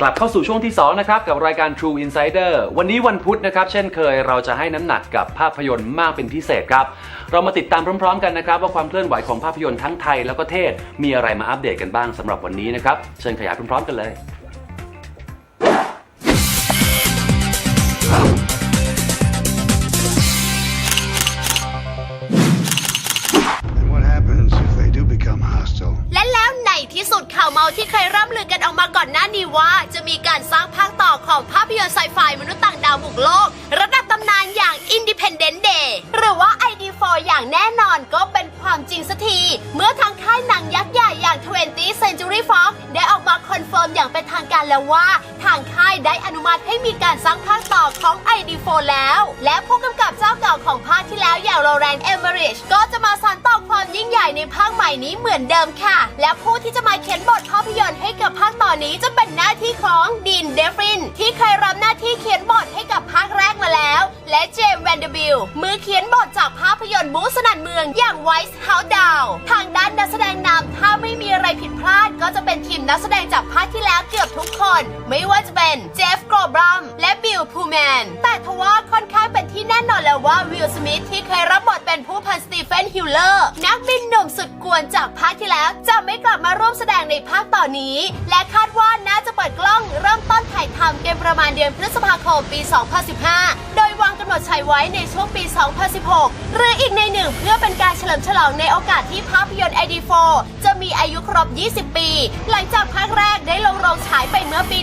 กลับเข้าสู่ช่วงที่ 2 นะครับ กับรายการ True Insider วันนี้วันพุธนะครับ เช่นเคยเราจะให้น้ำหนักกับภาพยนตร์มากเป็นพิเศษครับ เรามาติดตามพร้อม ๆ กันนะครับ ว่าความเคลื่อนไหวของภาพยนตร์ทั้งไทยแล้วก็เทศ มีอะไรมาอัปเดตกันบ้างสำหรับวันนี้นะครับเชิญขยายพร้อมๆกันเลย ที่สุดข่าวเมาที่เคยร่ำลือกันออกมาก่อนหน้านี้ว่า จะมีการสร้างภาคต่อของภาพยนตร์ไซไฟมนุษย์ต่างดาวบุกโลก ระดับตำนานอย่าง Independent Day หรือว่า ID4 อย่างแน่นอนก็เป็นความจริงสักที เมื่อทางค่ายหนังยักษ์ อย่าง 20th Century Fox ได้ออกมาคอนเฟิร์มอย่างเป็นทางการแล้วว่า ทางค่ายได้อนุมัติให้มีการสร้างภาคต่อของ ID4 แล้ว และผู้กำกับเจ้าเก่าของภาคที่แล้วอย่างโรแรนด์เอเมริชก็จะมาสานต่อความยิ่งใหญ่ในภาคใหม่นี้เหมือนเดิมค่ะ และผู้ที่จะมาเขียนบทภาพยนตร์ให้กับภาคต่อนนี้จะเป็นหน้าที่ของดีนเดฟรินที่เคยรับหน้าที่เขียนบทให้กับภาคแรกมาแล้ว และเจมส์แวนเดอร์บิลมือเขียนบทจากภาพยนตร์บูสนันเมืองอย่างไวส์เฮาดาวทางด้าน นักแสดงนำถ้าไม่มีอะไรผิดพลาด ก็จะเป็นทีมนักแสดงจากภาคที่แล้วเกือบทุกคน ไม่ว่าจะเป็นเจฟกรอบรัมและบิลพูแมนแต่ทว่าค่อนข้างเป็น ที่แน่นอนแล้วว่าวิลสมิธที่เคยรับบทเป็นผู้พันสตีเฟนฮิลเลอร์นักบินหนุ่มสุดกวนจากภาคที่แล้ว จะไม่กลับมาร่วมแสดงในภาคต่อนนี้ และคาดว่าน่าจะเปิดกล้องเริ่มต้นถ่ายทำเกมประมาณเดือนพฤษภาคมปี 2015 โดยวางกำหนดฉายไว้ในช่วงปี 2016 หรืออีกในหนึ่งเพื่อเป็นการเฉลิมฉลองในโอกาสที่ภาพยนตร์ ID4 จะมีอายุครบ 20 ปี หลังจากภาคแรกได้ลงโรงฉายไปเมื่อปี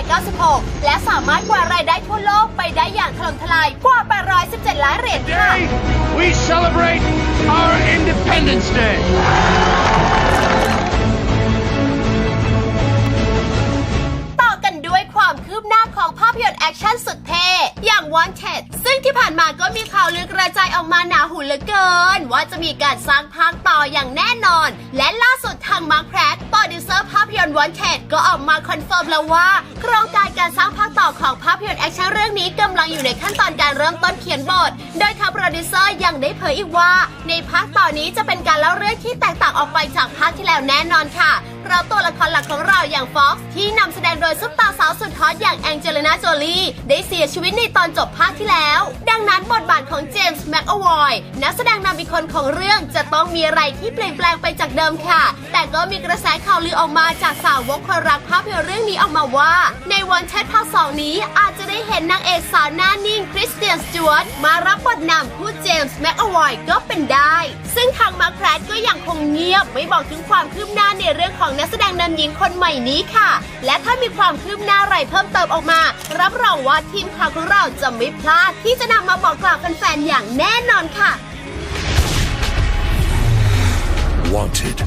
1996 และสามารถกวาดรายได้ทั่วโลกไปได้อย่างถล่มทลายกว่า 817 ล้านเหรียญค่ะ Today, we celebrate our Independence Day. ต่อกันด้วยความคืบหน้าของภาพยนตร์แอคชั่นสุดเท่ อย่าง Wanted ซึ่งที่ผ่านมาก็มีข่าวลือกระจายออกมาหนาหูเหลือเกิน ว่าจะมีการสร้างภาคต่ออย่างแน่นอน และ อร์ภาพยนตร์ Wanted ก็ออกมาคอนเฟิร์มแล้วว่า โครงการการสร้างภาคต่อของภาพยนตร์แอคชั่นเรื่องนี้กำลังอยู่ในขั้นตอนการเริ่มต้นเขียนบท โดยทางโปรดิวเซอร์ยังได้เผยอีกว่า ในภาคต่อนี้จะเป็นการเล่าเรื่องที่แตกต่างออกไปจากภาคที่แล้วแน่นอนค่ะเพราะตัวละครหลักของเราอย่างฟ็อกซ์ที่นำแสดงโดยซุปตาสาวสุดฮอตอย่างแองเจลินาโจลีได้เสียชีวิตในตอนจบภาคที่แล้ว ดังนั้นบทบาทของเจมส์แม็กอวอยนักแสดงนำอีกคนของเรื่องจะต้องมีอะไรที่เปลี่ยนแปลงไปจากเดิมค่ะ แต่ก็มีกระแสข่าวลือออกมาจากสาวกคนรักภาพยนตร์เรื่องนี้ออกมาว่า ในวันเช็ดภาคสองนี้อาจจะได้เห็นนางเอกสาวหน้านิ่งคริสเตียนสจวตมารับบทนำคู่เจมส์แม็กอวอยก็เป็นได้ ซึ่งทางมาร์คแรดก็ยังคงเงียบ ไม่บอกถึงความคืบหน้าในเรื่องของนักแสดงนำหญิงคนใหม่นี้ค่ะ และถ้ามีความคืบหน้าอะไรเพิ่มเติมออกมา รับรองว่าทีมข่าวของเราจะไม่พลาด ที่จะนำมาบอกกล่าวแฟนๆอย่างแน่นอนค่ะ Wanted.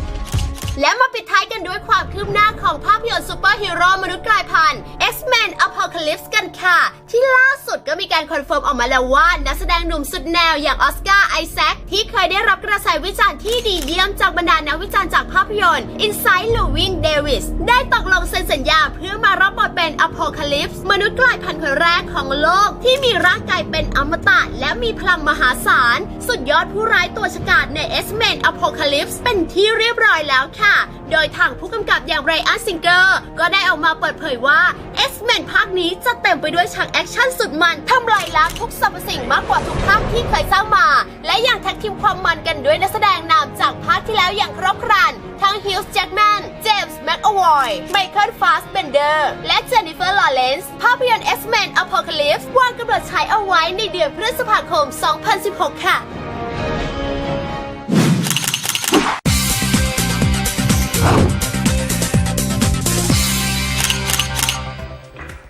และมาปิดท้ายกันด้วยความคืบหน้าของภาพยนตร์ซูเปอร์ฮีโร่มนุษย์กลายพันธุ์ X-Men Apocalypse กันค่ะ ที่ล่าสุดก็มีการคอนเฟิร์มออกมาแล้วว่า นักแสดงหนุ่มสุดแนวอย่างออสการ์ไอแซคที่เคยได้รับกระแสวิจารณ์ที่ดีเยี่ยมจากบรรดานักวิจารณ์จากภาพยนตร์ Inside Llewyn Davis ได้ตกลงเซ็นสัญญาเพื่อมา เป็น Apocalypse มนุษย์กลายพันธุ์คนแรกของโลก ที่มีร่างกายเป็นอมตะ และมีพลังมหาศาล สุดยอดผู้ร้ายตัวฉกาจใน X-Men Apocalypse เป็นที่เรียบร้อยแล้วค่ะ โดยทางผู้กำกับอย่างไรอันซิงเกอร์ก็ได้ออกมาเปิดเผยว่า X-Men ภาคนี้จะเต็มไปด้วยฉากแอคชั่นสุดมันทำลายล้างทุกสรรพสิ่งมากกว่าทุกภาคที่เคยสร้างมา และยังแท็กทีมความมันกันด้วยนักแสดงนำจากภาคที่แล้วอย่างครบครัน ทั้งฮิลส์แจ็กแมน แม็กอวอยไมเคิลฟาสเบนเดอร์ และเจนนิเฟอร์ลอเรนซ์ภาพยนตร์ X-Men Apocalypse วางกำหนดฉายเอาไว้ในเดือนพฤษภาคม 2016 ค่ะ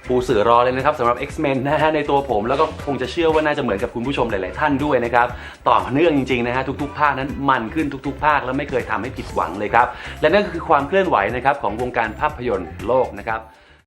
ปูสื่อรอเลยนะครับสำหรับ X-Men นะฮะในตัวผม แล้วก็คงจะเชื่อว่าน่าจะเหมือนกับคุณผู้ชมหลาย ๆ ท่านด้วยนะครับ ต่อเนื่องจริง ๆ นะฮะทุก ๆ ภาคนั้นมันขึ้นทุก ๆ ภาคแล้วไม่เคยทำให้ผิดหวังเลยครับ และนั่นก็คือความเคลื่อนไหวนะครับของวงการภาพยนตร์โลกนะครับ